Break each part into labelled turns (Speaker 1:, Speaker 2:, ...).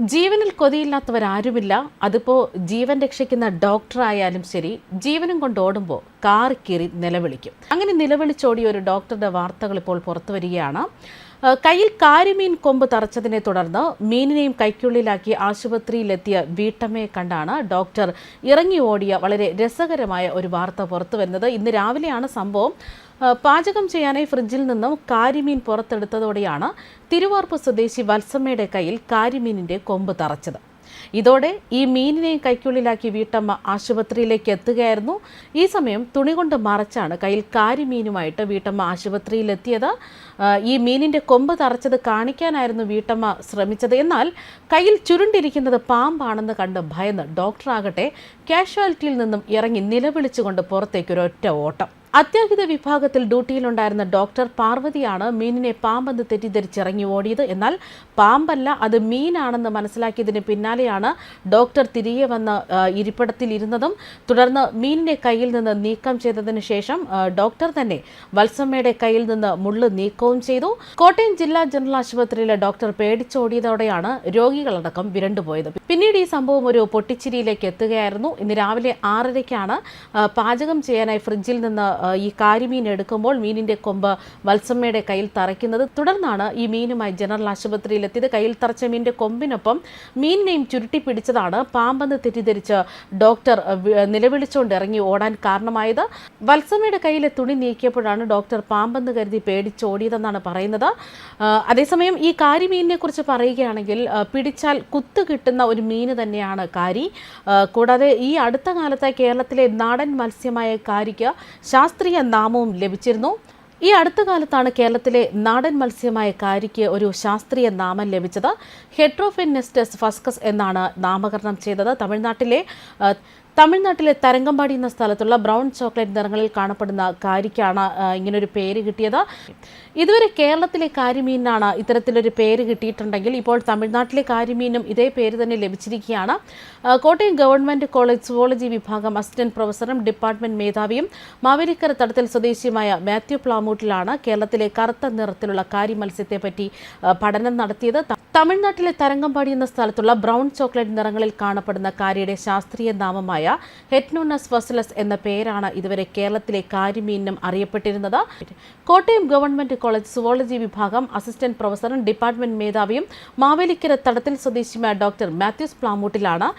Speaker 1: ജീവനിൽ കൊതിയില്ലാത്തവരാരുമില്ല. അതിപ്പോ ജീവൻ രക്ഷിക്കുന്ന ഡോക്ടറായാലും ശരി ജീവനും കൊണ്ട് ഓടുമ്പോൾ കാർ കീറി നിലവിളിക്കും. അങ്ങനെ നിലവിളിച്ചോടിയ ഒരു ഡോക്ടറുടെ വാർത്തകൾ ഇപ്പോൾ പുറത്തു വരികയാണ്. കയ്യിൽ കാരിമീൻ കൊമ്പ് തറച്ചതിനെ തുടർന്ന് മീനിനെയും കൈക്കുള്ളിലാക്കി ആശുപത്രിയിലെത്തിയ വീട്ടമ്മയെ കണ്ടാണ് ഡോക്ടർ ഇറങ്ങി ഓടിയ വളരെ രസകരമായ ഒരു വാർത്ത പുറത്തു വരുന്നത്. ഇന്ന് രാവിലെയാണ് സംഭവം. പാചകം ചെയ്യാനായി ഫ്രിഡ്ജിൽ നിന്നും കാരിമീൻ പുറത്തെടുത്തതോടെയാണ് തിരുവാർപ്പ് സ്വദേശി വത്സമ്മയുടെ കയ്യിൽ കാരിമീനിന്റെ കൊമ്പ് തറച്ചത്. ഇതോടെ ഈ മീനിനെ കൈക്കുള്ളിലാക്കി വീട്ടമ്മ ആശുപത്രിയിലേക്ക് എത്തുകയായിരുന്നു. ഈ സമയം തുണി കൊണ്ട് മറച്ചാണ് കയ്യിൽ കാരിമീനുമായിട്ട് വീട്ടമ്മ ആശുപത്രിയിലെത്തിയത്. ഈ മീനിന്റെ കൊമ്പ് തറച്ചത് കാണിക്കാനായിരുന്നു വീട്ടമ്മ ശ്രമിച്ചത്. എന്നാൽ കയ്യിൽ ചുരുണ്ടിരിക്കുന്നത് പാമ്പാണെന്ന് കണ്ട് ഭയന്ന് ഡോക്ടറാകട്ടെ കാഷ്വാലിറ്റിയിൽ നിന്നും ഇറങ്ങി നിലവിളിച്ചുകൊണ്ട് പുറത്തേക്കൊരൊറ്റ ഓട്ടം. അത്യാഹിത വിഭാഗത്തിൽ ഡ്യൂട്ടിയിലുണ്ടായിരുന്ന ഡോക്ടർ പാർവതിയാണ് മീനിനെ പാമ്പെന്ന് തെറ്റിദ്ധരിച്ചിറങ്ങി ഓടിയത്. എന്നാൽ പാമ്പല്ല അത് മീനാണെന്ന് മനസ്സിലാക്കിയതിന് പിന്നാലെയാണ് ഡോക്ടർ തിരികെ വന്ന് ഇരിപ്പിടത്തിലിരുന്നതും. തുടർന്ന് മീനിനെ കയ്യിൽ നിന്ന് നീക്കം ചെയ്തതിന് ശേഷം ഡോക്ടർ തന്നെ വത്സമ്മയുടെ കയ്യിൽ നിന്ന് മുള്ള് നീക്കവും ചെയ്തു. കോട്ടയം ജില്ലാ ജനറൽ ആശുപത്രിയിലെ ഡോക്ടർ പേടിച്ചോടിയതോടെയാണ് രോഗികളടക്കം വിരണ്ടുപോയത്. പിന്നീട് ഈ സംഭവം ഒരു പൊട്ടിച്ചിരിയിലേക്ക് എത്തുകയായിരുന്നു. ഇന്ന് രാവിലെ ആറരയ്ക്കാണ് പാചകം ചെയ്യാനായി ഫ്രിഡ്ജിൽ നിന്ന് ഈ കാരിമീൻ എടുക്കുമ്പോൾ മീനിന്റെ കൊമ്പ് വത്സമ്മയുടെ കയ്യിൽ തറയ്ക്കുന്നത് തുടർന്നാണ് ഈ മീനുമായി ജനറൽ ആശുപത്രിയിൽ എത്തിയത് കയ്യിൽ തറച്ച മീനിന്റെ കൊമ്പിനൊപ്പം മീനിനെയും ചുരുട്ടി പിടിച്ചതാണ് പാമ്പെന്ന് തെറ്റിദ്ധരിച്ച് ഡോക്ടർ നിലവിളിച്ചുകൊണ്ട് ഇറങ്ങി ഓടാൻ കാരണമായത്. വത്സമ്മയുടെ കയ്യിലെ തുണി നീക്കിയപ്പോഴാണ് ഡോക്ടർ പാമ്പെന്ന് കരുതി പേടിച്ച് ഓടിയതെന്നാണ് പറയുന്നത് അതേസമയം ഈ കാരിമീനിനെ കുറിച്ച് പറയുകയാണെങ്കിൽ പിടിച്ചാൽ കുത്ത് കിട്ടുന്ന ഒരു മീന് തന്നെയാണ് കാരി. കൂടാതെ ഈ അടുത്ത കാലത്തായി കേരളത്തിലെ നാടൻ മത്സ്യമായ കാരിക്ക് ശാസ്ത്രീയ നാമവും ലഭിച്ചിരുന്നു. ഈ അടുത്ത കാലത്താണ് കേരളത്തിലെ നാടൻ മത്സ്യമായ കാരിക്ക് ഒരു ശാസ്ത്രീയ നാമം ലഭിച്ചത്. ഹെട്രോഫിനെസ്റ്റസ് ഫസ്കസ് എന്നാണ് നാമകരണം ചെയ്തത്. തമിഴ്നാട്ടിലെ തമിഴ്നാട്ടിലെ തരങ്കമ്പാടി എന്ന സ്ഥലത്തുള്ള ബ്രൗൺ ചോക്ലേറ്റ് നിറങ്ങളിൽ കാണപ്പെടുന്ന കാരിക്കാണ് ഇങ്ങനൊരു പേര് കിട്ടിയത്. ഇതുവരെ കേരളത്തിലെ കാരിമീനാണ് ഇത്തരത്തിലൊരു പേര് കിട്ടിയിട്ടുണ്ടെങ്കിൽ ഇപ്പോൾ തമിഴ്നാട്ടിലെ കാരിമീനും ഇതേ പേര് തന്നെ ലഭിച്ചിരിക്കുകയാണ്. കോട്ടയം ഗവൺമെന്റ് കോളേജ് സുവോളജി വിഭാഗം അസിസ്റ്റന്റ് പ്രൊഫസറും ഡിപ്പാർട്ട്മെന്റ് മേധാവിയും മാവേലിക്കര തടത്തിൽ സ്വദേശിയുമായ മാത്യു പ്ലാമൂട്ടിലാണ് കേരളത്തിലെ കറുത്ത നിറത്തിലുള്ള കാരി മത്സ്യത്തെപ്പറ്റി പഠനം നടത്തിയത്. തമിഴ്നാട്ടിലെ തരങ്കമ്പാടി എന്ന സ്ഥലത്തുള്ള ബ്രൗൺ ചോക്ലേറ്റ് നിറങ്ങളിൽ കാണപ്പെടുന്ന കാരിയുടെ ശാസ്ത്രീയ നാമമായ ഹെറ്റ്നോണസ് വസലസ് എന്ന പേരാണ് ഇതുവരെ കേരളത്തിലെ കാരിമീനിനും അറിയപ്പെട്ടിരുന്നത്. കോട്ടയം ഗവൺമെന്റ് കോളേജ് സുവോളജി വിഭാഗം അസിസ്റ്റന്റ് പ്രൊഫസറും ഡിപ്പാർട്ട്മെന്റ് മേധാവിയും മാവേലിക്കര തടത്തിൽ സ്വദേശിയുമായ ഡോക്ടർ മാത്യൂസ് പ്ലാമൂട്ടിലാണ്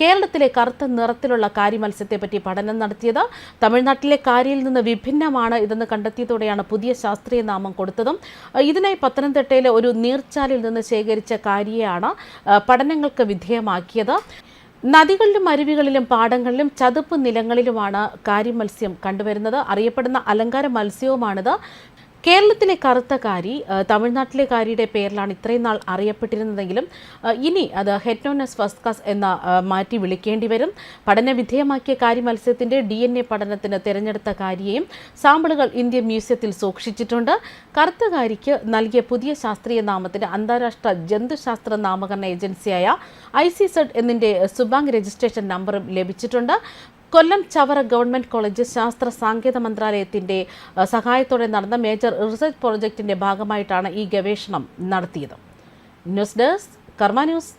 Speaker 1: കേരളത്തിലെ കറുത്ത നിറത്തിലുള്ള കാരി മത്സ്യത്തെപ്പറ്റി പഠനം നടത്തിയത് തമിഴ്നാട്ടിലെ കാരിയിൽ നിന്ന് വിഭിന്നമാണ് ഇതെന്ന് കണ്ടെത്തിയതോടെയാണ് പുതിയ ശാസ്ത്രീയ നാമം കൊടുത്തതും. ഇതിനായി പത്തനംതിട്ടയിലെ ഒരു നീർച്ചാലിൽ നിന്ന് ശേഖരിച്ച കാരിയെയാണ് പഠനങ്ങൾക്ക് വിധേയമാക്കിയത്. നദികളിലും അരുവികളിലും പാടങ്ങളിലും ചതുപ്പ് നിലങ്ങളിലുമാണ് കാരി മത്സ്യം കണ്ടുവരുന്നത്. അറിയപ്പെടുന്ന അലങ്കാര മത്സ്യവുമാണിത്. കേരളത്തിലെ കറുത്ത കാരി തമിഴ്നാട്ടിലെ കാരിയുടെ പേരിലാണ് ഇത്രയും നാൾ അറിയപ്പെട്ടിരുന്നതെങ്കിലും ഇനി അത് ഹെറ്റോനസ് ഫസ്കസ് എന്ന മാറ്റി വിളിക്കേണ്ടി വരും. പഠന വിധേയമാക്കിയ കാരി മത്സ്യത്തിന്റെ ഡി എൻ എ പഠനത്തിന് തിരഞ്ഞെടുത്ത കാരിയെയും സാമ്പിളുകൾ ഇന്ത്യൻ മ്യൂസിയത്തിൽ സൂക്ഷിച്ചിട്ടുണ്ട്. കറുത്ത കാരിക്ക് നൽകിയ പുതിയ ശാസ്ത്രീയ നാമത്തിന് അന്താരാഷ്ട്ര ജന്തുശാസ്ത്ര നാമകരണ ഏജൻസിയായ ഐ സി സെഡ് എന്നിന്റെ സുബാങ് രജിസ്ട്രേഷൻ നമ്പറും ലഭിച്ചിട്ടുണ്ട്. കൊല്ലം ചവറ ഗവൺമെന്റ് കോളേജ് ശാസ്ത്ര സാങ്കേതിക മന്ത്രാലയത്തിന്റെ സഹായത്തോടെ നടന്ന മേജർ റിസർച്ച് പ്രോജക്റ്റിന്റെ ഭാഗമായിട്ടാണ് ഈ ഗവേഷണം നടത്തിയത്. News desk Karma news.